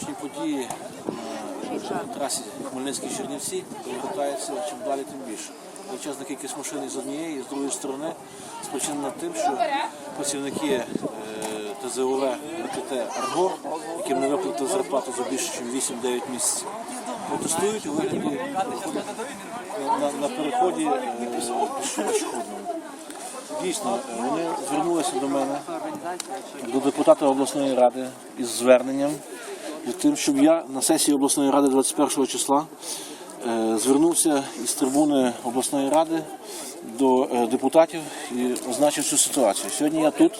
Сьогоднішні події на трасі Хмельницький-Чернівці повертаються чим далі, тим більше. Величезна кількість машин з однієї з другої сторони спричинена тим, що працівники е, ТЗОВ МКТ «Арго», яким не виплатили зарплату за більше, ніж 8-9 місяців, протестують у вигляді на, на, переході е, пішохідному. Дійсно, е, вони звернулися до мене, до депутата обласної ради із зверненням тим, щоб я на сесії обласної ради 21 числа е, звернувся із трибуни обласної ради до е, депутатів і означив цю ситуацію. Сьогодні я тут.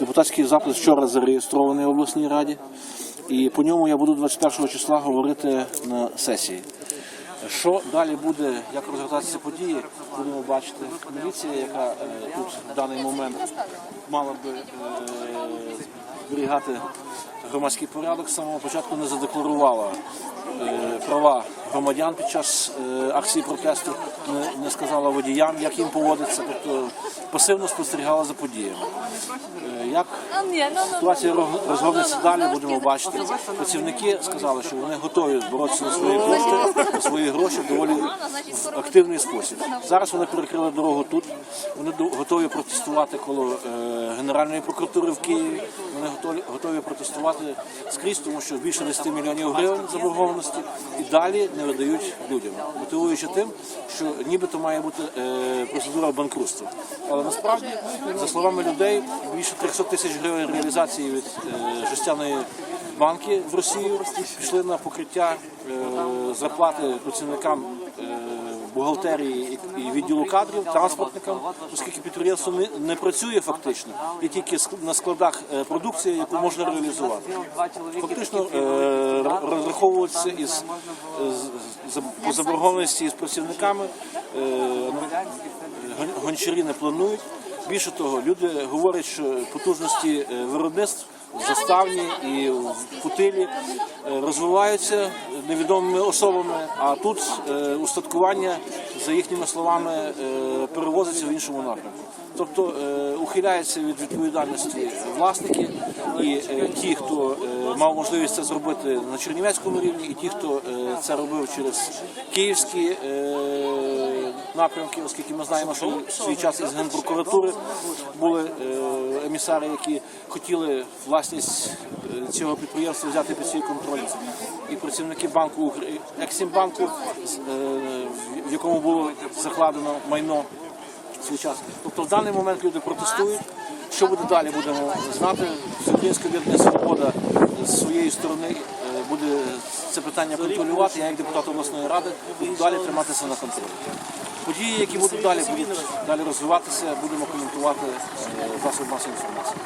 Депутатський запит вчора зареєстрований в обласній раді, і по ньому я буду 21 числа говорити на сесії. Що далі буде, як розгортатися події, будемо бачити. Міліція, яка е, тут в даний момент мала би зберігати громадський порядок, з самого початку не задекларувала е, права громадян під час е, акції протесту, не, сказала водіям, як їм поводиться, тобто пасивно спостерігала за подіями. Е, Як ситуація роз- розгорнеться далі, будемо бачити. Працівники сказали, що вони готові боротися за свої кошти, за свої гроші в доволі в активний спосіб. Зараз вони перекрили дорогу тут. Вони готові протестувати коло е, Генеральної прокуратури в Києві. Вони готові, готові протестувати скрізь, тому що більше 10 мільйонів гривень заборгованості і далі не видають людям, мотивуючи тим, що нібито має бути е, процедура банкрутства. Але насправді, за словами людей, більше 300 тисяч гривень реалізації від е, жестяної банки в Росію пішли на покриття е, зарплати працівникам бухгалтерії і і відділу кадрів, транспортникам, оскільки підприємство не, не працює фактично, є тільки на складах продукція, яку можна реалізувати. Фактично розраховуватися із по заборгованості з працівниками е, гончарі не планують. Більше того, люди говорять, що потужності е, виробництв в заставні і в Путилі е, розвиваються невідомими особами, а тут устаткування, за їхніми словами, е, перевозиться в іншому напрямку. Тобто е, ухиляються від відповідальності власники і е, ті, хто мав можливість це зробити на Чернівецькому рівні, і ті, хто це робив через київські напрямки, оскільки ми знаємо, що в свій час із генпрокуратури були е, емісари, які хотіли власність е, цього підприємства взяти під свій контроль. І працівники банку Ексімбанку, е, в якому було закладено майно в свій час. Тобто в даний момент люди протестують. Що буде далі, будемо знати. Всеукраїнська об'єднання свобода з своєї сторони буде це питання контролювати. Я як депутат обласної ради буду далі триматися на контролі. Події, які будуть далі, будуть далі розвиватися, будемо коментувати е, засоби масової інформації.